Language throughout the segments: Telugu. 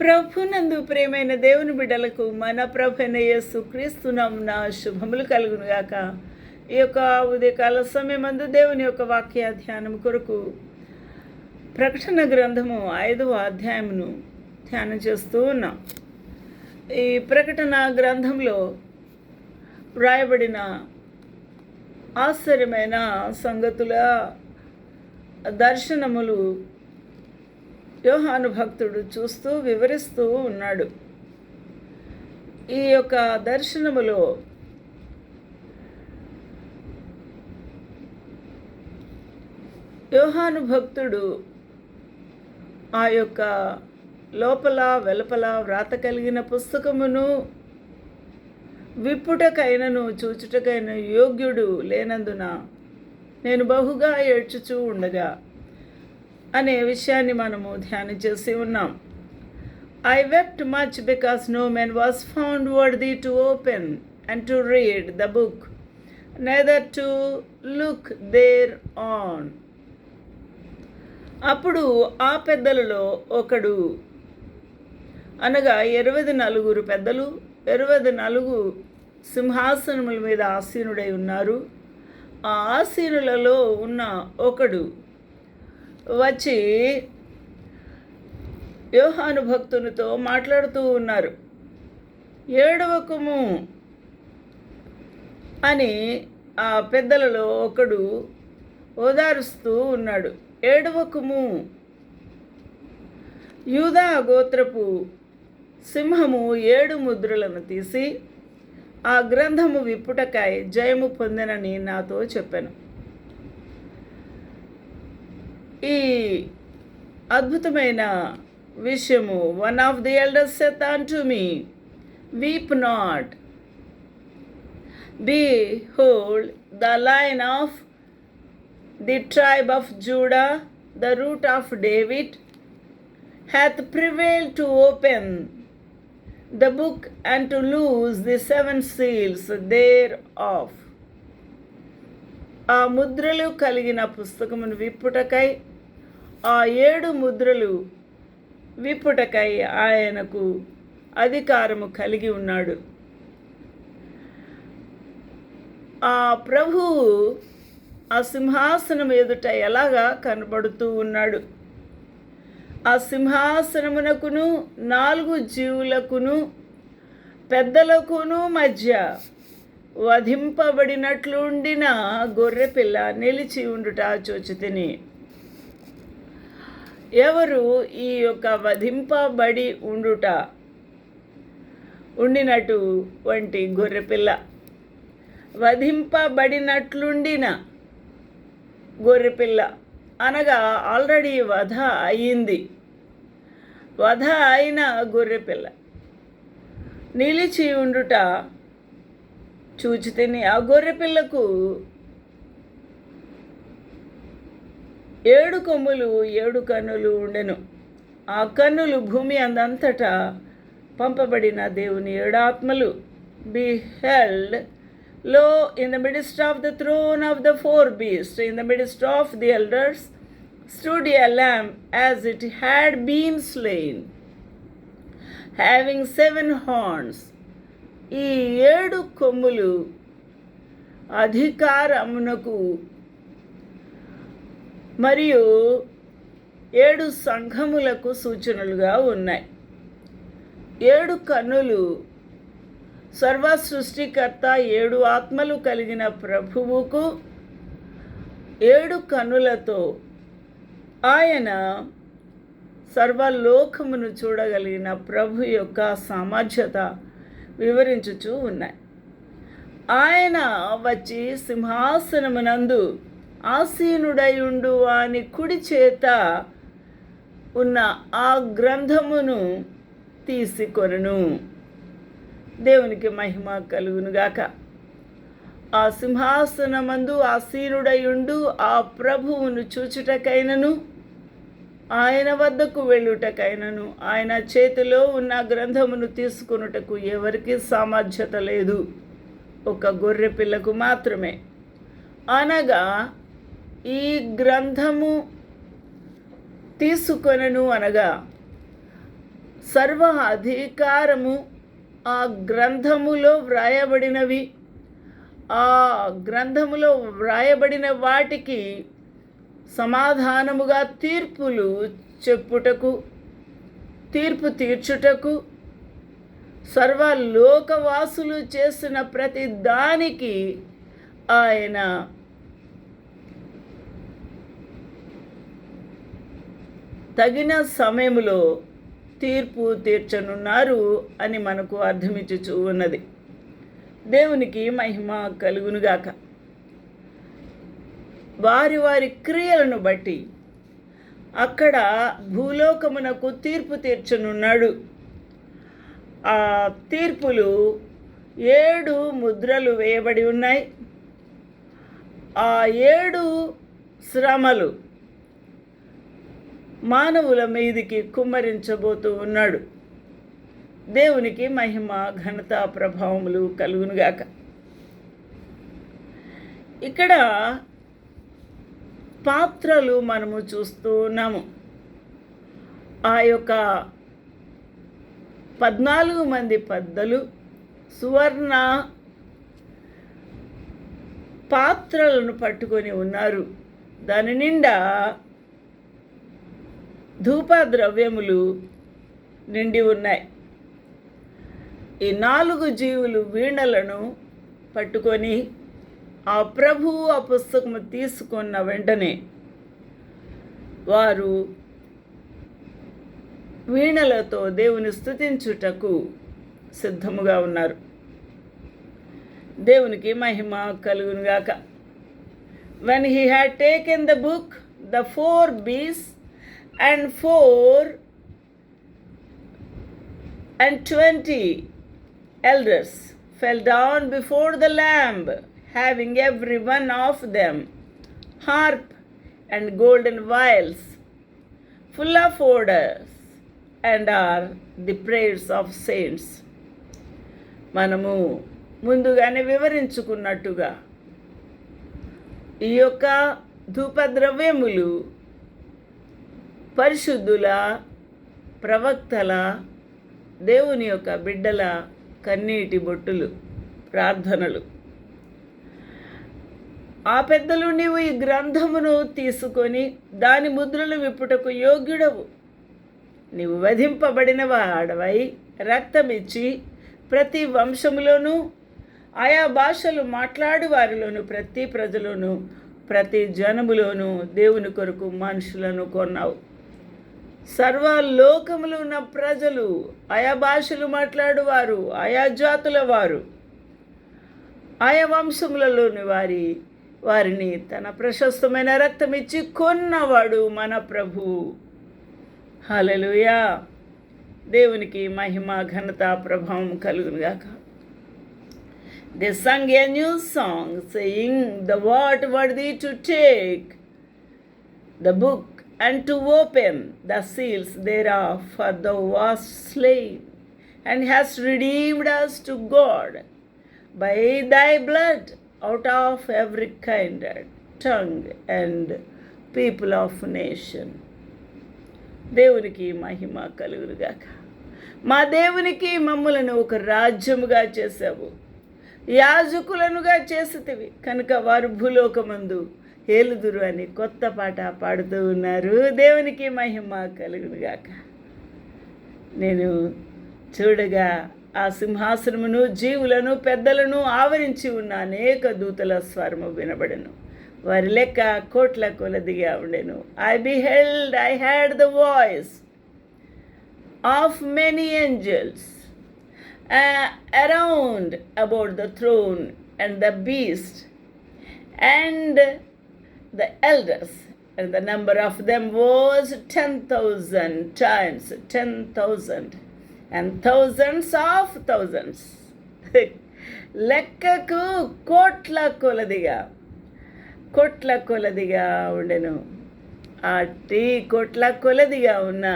ప్రభునందు ప్రేమైన దేవుని బిడ్డలకు మన ప్రభైన యేసు క్రీస్తునామున శుభములు కలుగును గాక ఈ యొక్క ఉదయకాల సమయమందు దేవుని యొక్క వాక్య ధ్యానం కొరకు ప్రకటన గ్రంథము ఐదవ అధ్యాయమును ధ్యానం చేస్తూ ఉన్నాం. ఈ ప్రకటన గ్రంథంలో వ్రాయబడిన ఆశ్చర్యమైన సంగతుల దర్శనములు యోహాను భక్తుడు చూస్తూ వివరిస్తూ ఉన్నాడు. ఈ యొక్క దర్శనములో యోహాను భక్తుడు ఆ యొక్క లోపల వెలుపల వ్రాత కలిగిన పుస్తకమును విప్పుటకైనను చూచుటకైన యోగ్యుడు లేనందున నేను బహుగా ఏడ్చుచూ ఉండగా అనే విషయాన్ని మనము ధ్యానం చేసి ఉన్నాం. I wept much because no men was found worthy to open and to read the book neither to look thereon అప్పుడు ఆ పెద్దలలో ఒకడు అనగా ఇరవై నలుగురు పెద్దలు ఇరవై నలుగు సింహాసనముల మీద ఆసీనుడై ఉన్నారు. ఆ ఆసీనులలో ఉన్న ఒకడు వచ్చి యోహాను భక్తునితో మాట్లాడుతూ ఉన్నారు. ఏడవకము అని ఆ పెద్దలలో ఒకడు ఓదారుస్తూ ఉన్నాడు. ఏడవకుము? యూదా గోత్రపు సింహము ఏడు ముద్రలను తీసి ఆ గ్రంథము విప్పుటకాయ జయము పొందనని నాతో చెప్పాను. ఈ అద్భుతమైన విషయము one of the elders saith unto me weep not behold the lion of the tribe of Juda the root of David hath prevailed to open the book and to loose the seven seals thereof ఆ ముద్రలు కలిగిన పుస్తకమును విప్పుటకై ఆ ఏడు ముద్రలు విప్పుటకై ఆయనకు అధికారము కలిగి ఉన్నాడు. ఆ ప్రభువు ఆ సింహాసనం ఎదుట ఎలాగా కనబడుతూ ఉన్నాడు? ఆ సింహాసనమునకును నాలుగు జీవులకును పెద్దలకును మధ్య వధింపబడినట్లుండిన గొర్రెపిల్ల నిలిచి ఉండుట చూచితిని ఎవరు ఈ యొక్క వధింపబడి ఉండుట? ఉండినటు వంటి గొర్రెపిల్ల. వధింపబడినట్లుండిన గొర్రెపిల్ల. అనగా ఆల్రెడీ వధ అయింది. వధ అయిన గొర్రెపిల్ల. నిలిచి ఉండుట చూచితిని. ఆ గొర్రెపిల్లకు ఏడు కొమ్ములు ఏడు కన్నులు ఉండెను ఆ కన్నులు భూమి అందంతటా పంపబడిన దేవుని ఏడాత్మలు బి హెల్డ్లో in the midst of the throne of the four beast in the midst of the elders stood a lamb as it had been slain, having seven horns. ఈ ఏడు కొమ్ములు అధికారమునకు మరియు ఏడు సంఘములకు సూచనలుగా ఉన్నాయి. ఏడు కన్నులు సర్వ సృష్టికర్త ఏడు ఆత్మలు కలిగిన ప్రభువుకు ఏడు కన్నులతో ఆయన సర్వలోకమును చూడగలిగిన ప్రభు యొక్క సామర్థ్యత వివరించుచూ ఉన్నాయి. ఆయన వచ్చి సింహాసనమునందు ఆసీనుడయుండు అని కుడి చేత ఉన్న ఆ గ్రంథమును తీసుకొనను. దేవునికి మహిమ కలుగునుగాక. ఆ సింహాసనమందు ఆసీనుడయుండు ఆ ప్రభువును చూచుటకైనను ఆయన వద్దకు వెళ్ళుటకైనను ఆయన చేతిలో ఉన్న గ్రంథమును తీసుకునుటకు ఎవరికి సామర్థ్యత లేదు. ఒక గొర్రె పిల్లకు మాత్రమే. అనగా ఈ గ్రంథము తీసుకొనను అనగా సర్వ అధికారము ఆ గ్రంథములో వ్రాయబడినవి. ఆ గ్రంథములో వ్రాయబడిన వాటికి సమాధానముగా తీర్పులు చెప్పుటకు తీర్పు తీర్చుటకు సర్వలోకవాసులు చేసిన ప్రతి దానికి ఆయన తగిన సమయంలో తీర్పు తీర్చనున్నారు అని మనకు అర్థమిచ్చుచూ ఉన్నది. దేవునికి మహిమ కలుగునుగాక. వారి వారి క్రియలను బట్టి అక్కడ భూలోకమునకు తీర్పు తీర్చనున్నాడు. ఆ తీర్పులు ఏడు ముద్రలు వేయబడి ఉన్నాయి. ఆ ఏడు శ్రమలు మానవుల మీదికి కుమ్మరించబోతూ ఉన్నాడు. దేవునికి మహిమ ఘనత ప్రభావములు కలుగునుగాక. ఇక్కడ పాత్రలు మనము చూస్తూ ఉన్నాము. ఆ యొక్క పద్నాలుగు మంది పెద్దలు సువర్ణ పాత్రలను పట్టుకొని ఉన్నారు. దాని నిండా ధూప ద్రవ్యములు నిండి ఉన్నాయి. ఈ నాలుగు జీవులు వీణలను పట్టుకొని ఆ ప్రభువు ఆ పుస్తకము తీసుకున్న వెంటనే వారు వీణలతో దేవుని స్థుతించుటకు సిద్ధముగా ఉన్నారు. దేవునికి మహిమ కలుగునుగాక. When he had taken the book the four beasts And four and twenty elders fell down before the Lamb, having every one of them harp and golden vials, full of odors, and are the prayers of saints. మనము ముందుగానే వివరించుకున్నట్టుగా ఈ యొక్క ధూపద్రవ్యములు పరిశుద్ధుల ప్రవక్తల దేవుని యొక్క బిడ్డల కన్నీటి బొట్టులు ప్రార్థనలు. ఆ పెద్దలు నీవు ఈ గ్రంథమును తీసుకొని దాని ముద్రలు విప్పుటకు యోగ్యుడవు. నీవు వధింపబడిన వాడవై రక్తమిచ్చి ప్రతి వంశములోనూ ఆయా భాషలు మాట్లాడు వారిలోను ప్రతి ప్రజలోను ప్రతి జనములోను దేవుని కొరకు మనుషులను కొన్నావు. సర్వలోకములు ఉన్న ప్రజలు ఆయా భాషలు మాట్లాడువారు ఆయా జాతుల వారు ఆయా వంశములలోని వారి వారిని తన ప్రశస్తమైన రక్తం ఇచ్చి కొన్నవాడు మన ప్రభు. హలలుయా దేవునికి మహిమ ఘనత ప్రభావం కలుగునుగాక. They sung a new song saying thou art worthy to take the book and to open the seals thereof, for thou wast slain and hast redeemed us to God by thy blood out of every kind, tongue, and people of nation. దేవునికి మహిమ కలుగురుగాక మా దేవునికి మమ్ములను ఒక రాజ్యముగా చేసావు యాజకులనుగా చేసితివి కనుక వారు భూలోకమందు ఏలుదురు అని కొత్త పాట పాడుతూ ఉన్నారు. దేవునికి మహిమ కలుగునుగాక నేను చూడగా ఆ సింహాసనమును జీవులను పెద్దలను ఆవరించి ఉన్న అనేక దూతల స్వరము వినబడను. వారి లెక్క కోట్ల కొలదిగా ఉండెను. I beheld I heard the voice of many angels around about the throne and the beast and the elders, and the number of them was ten thousand times ten thousand, and thousands of thousands. లెక్కకు కోట్ల కొలదిగా కోట్ల కొలదిగా ఉండెను ఆ టీ కోట్ల కొలదిగా ఉన్న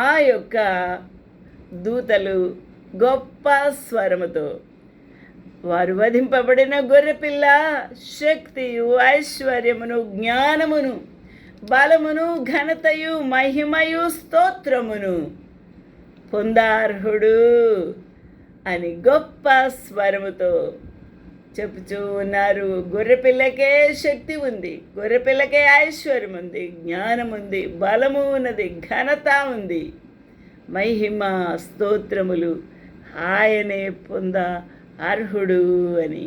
ఆ యొక్క దూతలు గొప్ప స్వరముతో వారు వధింపబడిన గొర్రెపిల్ల శక్తియు ఐశ్వర్యమును జ్ఞానమును బలమును ఘనతయు మహిమయు స్తోత్రమును పొందార్హుడు అని గొప్ప స్వరముతో చెప్పుచూ ఉన్నారు. గొర్రెపిల్లకే శక్తి ఉంది గొర్రెపిల్లకే ఐశ్వర్యం ఉంది జ్ఞానం ఉంది బలము ఉన్నది ఘనత ఉంది మహిమ స్తోత్రములు ఆయనే పొంద అర్హుడు అని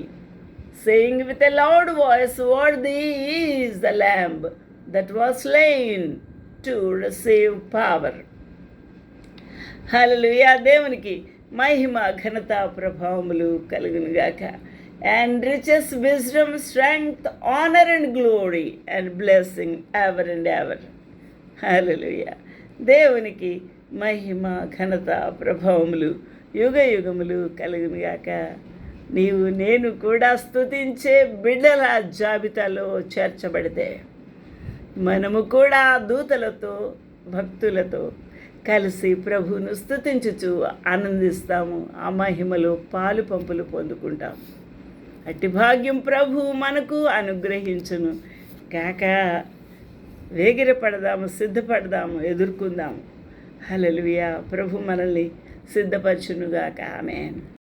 saying with a loud voice, Worthy is the Lamb that was slain to receive power. హల్లెలూయా దేవునికి మహిమ ఘనత ప్రభావములు కలుగునుగాక and riches wisdom strength honour and glory and blessing ever and ever hallelujah దేవునికి మహిమ ఘనత ప్రభావములు యుగ యుగములు కలుగునుగాక నీవు నేను కూడా స్తుతించే బిడ్డల జాబితాలో చేర్చబడితే మనము కూడా దూతలతో భక్తులతో కలిసి ప్రభువును స్థుతించుచు ఆనందిస్తాము. ఆ మహిమలో పాలు పంపులు పొందుకుంటాం. అట్టి భాగ్యం ప్రభు మనకు అనుగ్రహించును. కాక వేగిరపడదాము సిద్ధపడదాము ఎదుర్కొందాము. హలలుయా ప్రభు మనల్ని సిద్ధపరచునుగాక. ఆమె